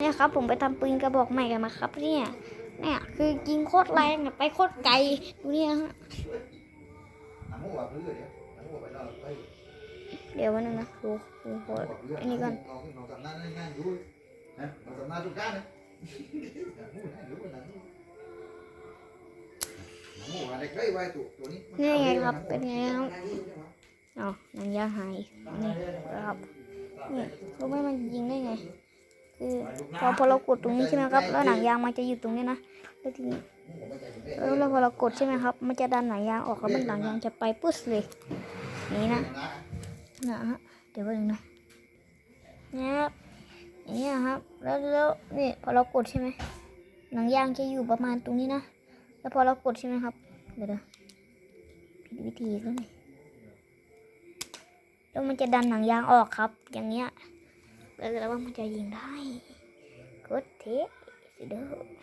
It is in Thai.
เนี่ยครับผมไปทำปืนกระบอกใหม่กันมาครับ เนี่ยเนี่ยคือยิงโคตรแรงไปโคตรไกลดูเนี่ยฮะเดี๋ยววันนึงนะดูดูโคตรอันนี้โหอันนี้ก่อนนี่ไงครับเป็นไงครับอ๋อนังยาหายนี่ครับนี่รู้ไหมมันยิงได้ไง คือพอพอเรากดตรงนี้ใช่ไหมครับ แล้วหนังยางมันจะอยู่ตรงนี้นะแล้วทีนี้แล้วพอเรากดใช่ไหมครับ มันจะดันหนังยางออกแล้วมันหนังยางจะไปปุ๊บเลยนี่นะนะฮะเดี๋ยวแป๊บนึงนะเนี่ยครับอย่างเงี้ครับแล้วแล้วนี่พอเรากดใช่ไหมหนังยางจะอยู่ประมาณตรงนี้นะแล้วพอเรากดใช่ไหมครับเดี๋ยวผิดวิธีแล้วนี่แล้วมันจะดันหนังยางออกครับ อย่างเงี้ย แล้วแล้วว่ามันจะยิงได้กดเทสเด้อ